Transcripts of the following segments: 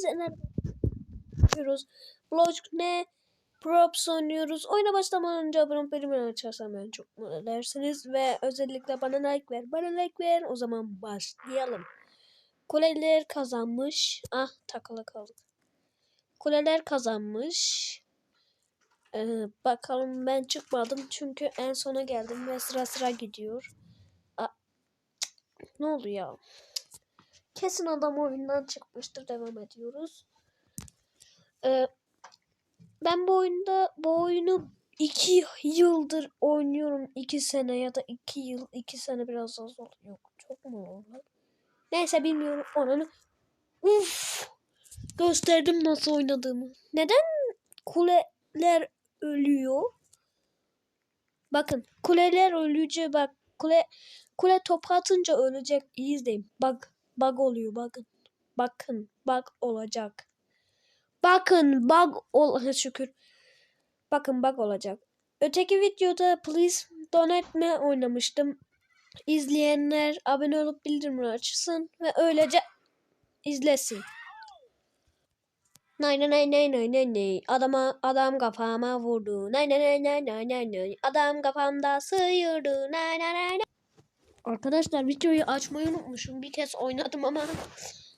Hepinize merhaba. Yapıyoruz. Blog ne? Props oynuyoruz. Oyuna başlamadan önce abone olup bildirimleri açarsan beni çok mutlu edersiniz. Ve özellikle bana like ver. Bana like ver. O zaman başlayalım. Kuleler kazanmış. Ah takılı kaldık. Kuleler kazanmış. Ee, bakalım ben çıkmadım çünkü en sona geldim ve sıra sıra gidiyor. Aa, ne oldu ya? Kesin adam oyundan çıkmıştır. Devam ediyoruz. Ee, ben bu oyunda bu oyunu iki yıldır oynuyorum. iki sene ya da iki yıl. iki sene biraz az oldu. Yok çok mu oldu? Neyse bilmiyorum. Oranı Uf! Gösterdim nasıl oynadığımı. Neden kuleler ölüyor? Bakın kuleler ölücü bak kule kule top atınca ölecek. İyi izleyin. Bak bug oluyor bakın. Bakın bug olacak. Bakın bug ol şükür. Bakın bug olacak. Öteki videoda Please Donate Me oynamıştım. İzleyenler abone olup bildirimleri açsın ve öylece izlesin. Nay nay nay nay nay nay adama adam kafama vurdu. Nay nay nay nay nay nay nay adam kafamda sıyırdı. Nay nay nay nay. Arkadaşlar videoyu açmayı unutmuşum. Bir kez oynadım ama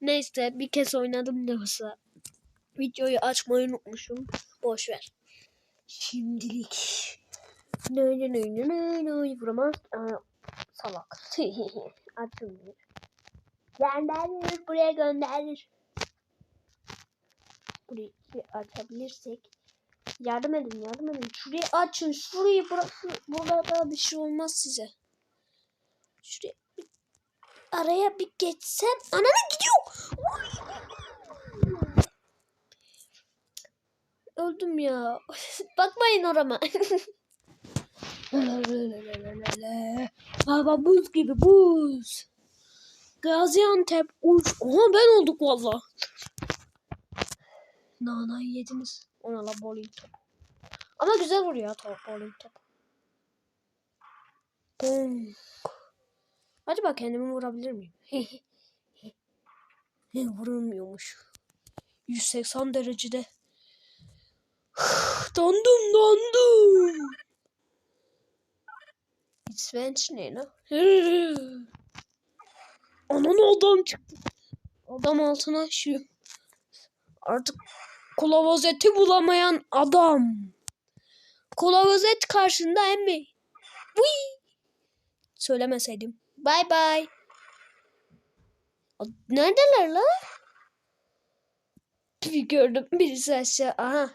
neyse bir kez oynadım da olsa. Videoyu açmayı unutmuşum. Boş ver. Şimdilik. Nöy nöy nöy nöy nöy vuramaz. Aa, salak. Açılmıyor. Gönderir buraya gönderir. Burayı açabilirsek. Yardım edin yardım edin. Şurayı açın. Şurayı burası. Burada da bir şey olmaz size. Şuraya bir, araya bir geçsem. Anana gidiyor. Öldüm ya. Bakmayın orama. Baba buz gibi buz. Gaziantep uç. Oha ben olduk valla. Nanayı yediniz. Ona la bowling top. Ama güzel vuruyor top bowling top. Boom. Acaba kendimi vurabilir miyim? Vurulmuyormuş. 180 derecede. dondum dondum. İsveç ne lan? Anan adam çıktı. Adam altına işiyor. Artık kolavazeti bulamayan adam. Kolavazet karşında emmi. Vıy. Söylemeseydim. Bye bye. Neredeler la? Bir gördüm birisi aşağı. Aha.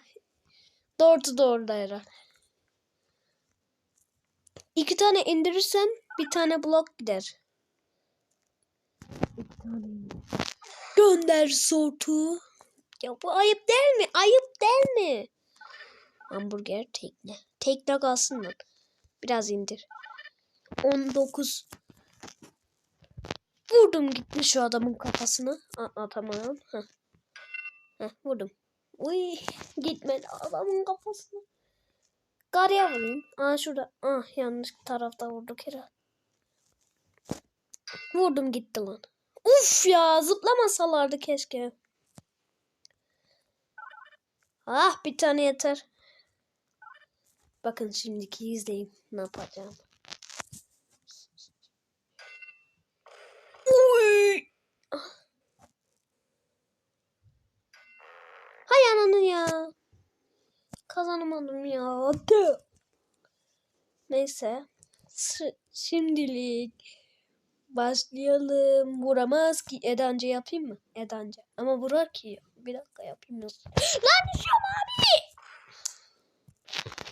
Doğru doğru herhalde. İki tane indirirsen bir tane blok gider. Gönder sortu. Ya bu ayıp değil mi? Ayıp değil mi? Hamburger tekne. Tekne kalsın lan. Biraz indir. 19 Vurdum gitti şu adamın kafasını. Aa, tamam. Heh. Heh, vurdum. Uy gitmedi adamın kafasını. Karıya vurayım. Aa şurada. Ah yanlış tarafta vurduk herhalde. Vurdum gitti lan. Uf ya zıplamasalardı keşke. Ah bir tane yeter. Bakın şimdiki izleyin ne yapacağım. Uy. Hay ananı ya. Kazanamadım ya. Neyse. Şimdilik başlayalım. Vuramaz ki. Edanca yapayım mı? Edanca. Ama vurar ki. Bir dakika yapayım nasıl? Lan düşüyorum abi.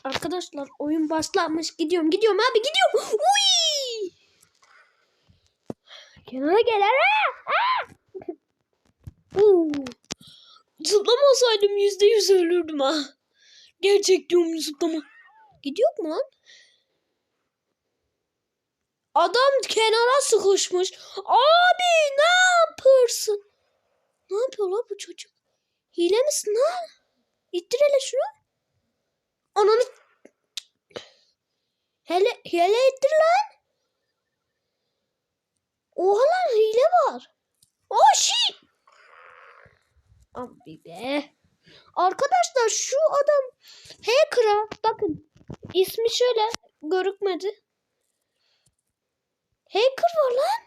Arkadaşlar oyun başlamış. Gidiyorum gidiyorum abi gidiyorum. Uy. Kenara gel. Uh. Zıplamasaydım yüzde yüz ölürdüm ha. Gerçek diyorum zıplama. Gidiyor mu lan? Adam kenara sıkışmış. Abi ne yapıyorsun? Ne yapıyor lan bu çocuk? Hile misin lan? İttir hele şunu. Ananı... Hele, hele ittir lan. Oha lan hile var. Oh shit. Abi be. Arkadaşlar şu adam hacker'a bakın. ismi şöyle görükmedi. Hacker var lan.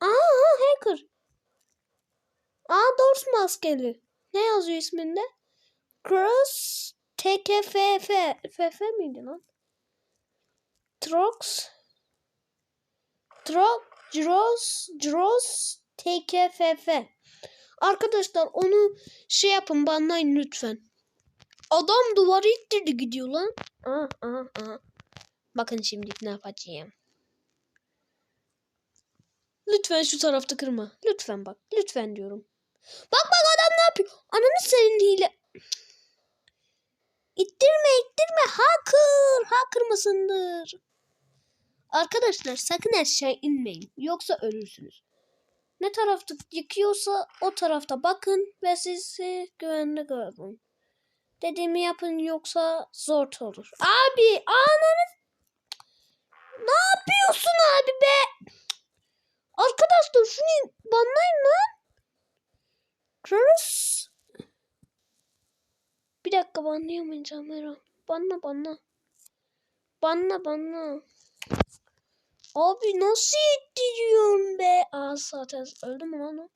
Aa hacker. Aa Dors maskeli. Ne yazıyor isminde? Cross TKFF. FF miydi lan? Trox Trox Dros Dros TKFF. Arkadaşlar onu şey yapın banlayın lütfen. Adam duvarı ittirdi gidiyor lan. Aa, aa, aa. Bakın şimdi ne yapacağım. Lütfen şu tarafta kırma. Lütfen bak. Lütfen diyorum. Bak bak adam ne yapıyor? Ananı senin hile. İttirme ittirme. Hacker. Hacker mısındır? Arkadaşlar sakın aşağı inmeyin. Yoksa ölürsünüz. Ne tarafta yıkıyorsa o tarafta bakın ve sizi güvende görün. Dediğimi yapın yoksa zor olur. Abi ananı... Ne yapıyorsun abi be? Arkadaşlar şunu banlayın lan. Kırız. Bir dakika banlayamayacağım Meral. Banla banla. Banla banla. Abi nasıl ittiriyorsun be? Aa zaten öldü mü lan o?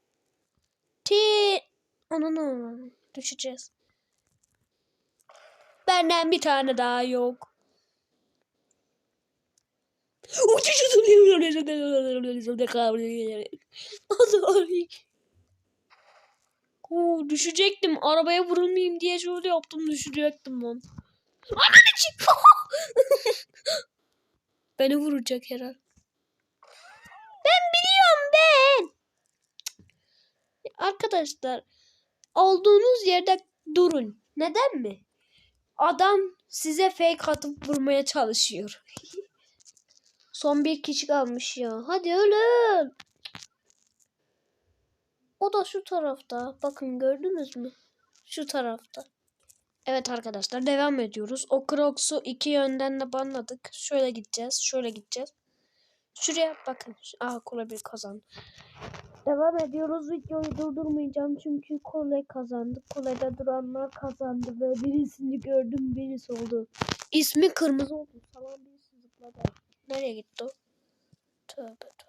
Ti. Ananı düşeceğiz. Benden bir tane daha yok. Oo, düşecektim. Arabaya vurulmayayım diye şöyle yaptım. Düşecektim lan. Ananı. Beni vuracak herhalde. Ben biliyorum ben. Arkadaşlar olduğunuz yerde durun. Neden mi? Adam size fake atıp vurmaya çalışıyor. Son bir kişi kalmış ya. Hadi ölün. O da şu tarafta. Bakın gördünüz mü? Şu tarafta. Evet arkadaşlar devam ediyoruz. O Crocs'u iki yönden de banladık. Şöyle gideceğiz. Şöyle gideceğiz. Şuraya bakın. Aa Kule bir kazandı. Devam ediyoruz. Videoyu durdurmayacağım çünkü Kule kazandı. Kule'de duranlar kazandı ve birisini gördüm birisi oldu. İsmi kırmızı oldu. Tamam birisi zıpladı. Nereye gitti o? Tövbe tövbe.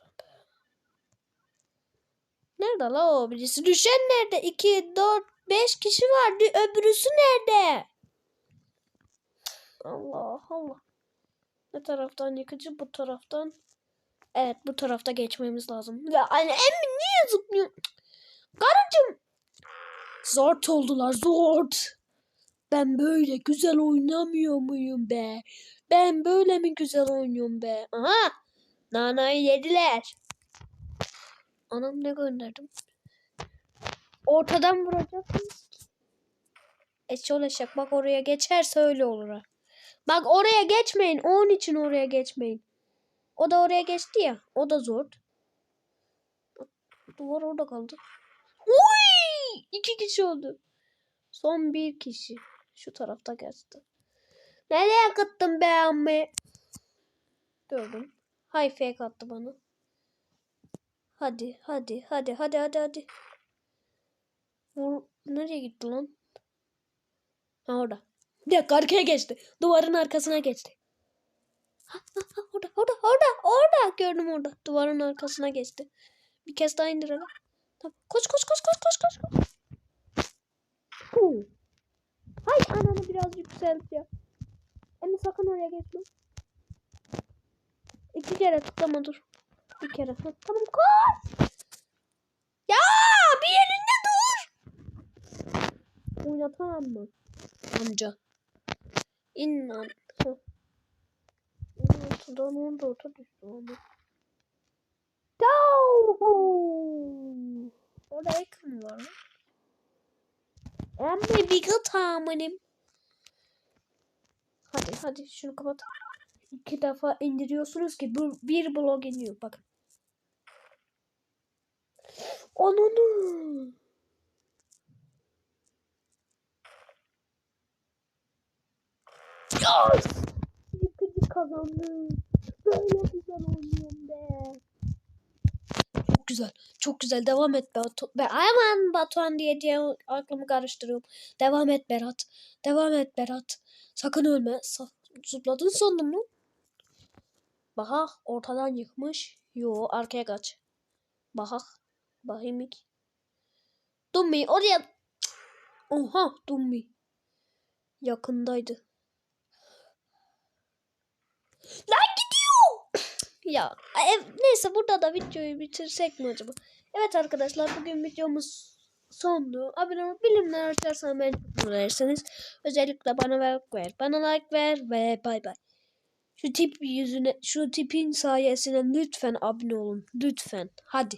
Nerede la o birisi? Düşen nerede? 2, 4, 5 kişi vardı. Öbürüsü nerede? Allah Allah. Ne taraftan yıkıcı? Bu taraftan. Evet bu tarafta geçmemiz lazım. Ya anne emmi niye zıplıyor? Karıcığım. Zort oldular zort. Ben böyle güzel oynamıyor muyum be? Ben böyle mi güzel oynuyorum be? Aha. Nanayı yediler. Anam ne gönderdim? Ortadan vuracaksınız ki. Eşol eşek bak oraya geçerse öyle olur ha. Bak oraya geçmeyin. Onun için oraya geçmeyin. O da oraya geçti ya. O da zor. Duvar orada kaldı. Uy! İki kişi oldu. Son bir kişi. Şu tarafta geçti. Nereye kıttın be ammi? Gördüm. Hay fake bana. Hadi hadi hadi hadi hadi hadi. Vur. Nereye gitti lan? Orada. Bir dakika arkaya geçti. Duvarın arkasına geçti. Orada orada orada orada gördüm orada. Duvarın arkasına geçti. Bir kez daha indirelim. Tamam. Koş koş koş koş koş koş. koş. Hay ananı biraz yükselt ya. Emi sakın oraya geçme. İki kere tıklama dur. Bir kere. Tamam koş. Ya bir yerinde dur. Oynatamam mı? Amca. İn. Ortadan orada orta düştü ama. Orada yakın var mı? Emre bir amanim. Hadi hadi şunu kapat. İki defa indiriyorsunuz ki bu bir blok iniyor. Bakın. Ananı. Yes! Yıkıcı kazandı. Böyle güzel oynuyorum be. Çok güzel. Çok güzel. Devam et Batu. Be aman Batuhan diye diye aklımı karıştırıyorum. Devam et Berat. Devam et Berat. Sakın ölme. Sa zıpladın sandım lan. Baka ortadan yıkmış. Yo arkaya kaç. Bakak. Bakayım ilk. Dummi oraya. Oha Dummi. Yakındaydı. Lan gidiyor. ya ev, neyse burada da videoyu bitirsek mi acaba? Evet arkadaşlar bugün videomuz sondu. Abone olup bilimler açarsan ben edersiniz. Özellikle bana ver, ver. Bana like ver ve bay bay. Şu tip yüzüne, şu tipin sayesinde lütfen abone olun. Lütfen. Hadi.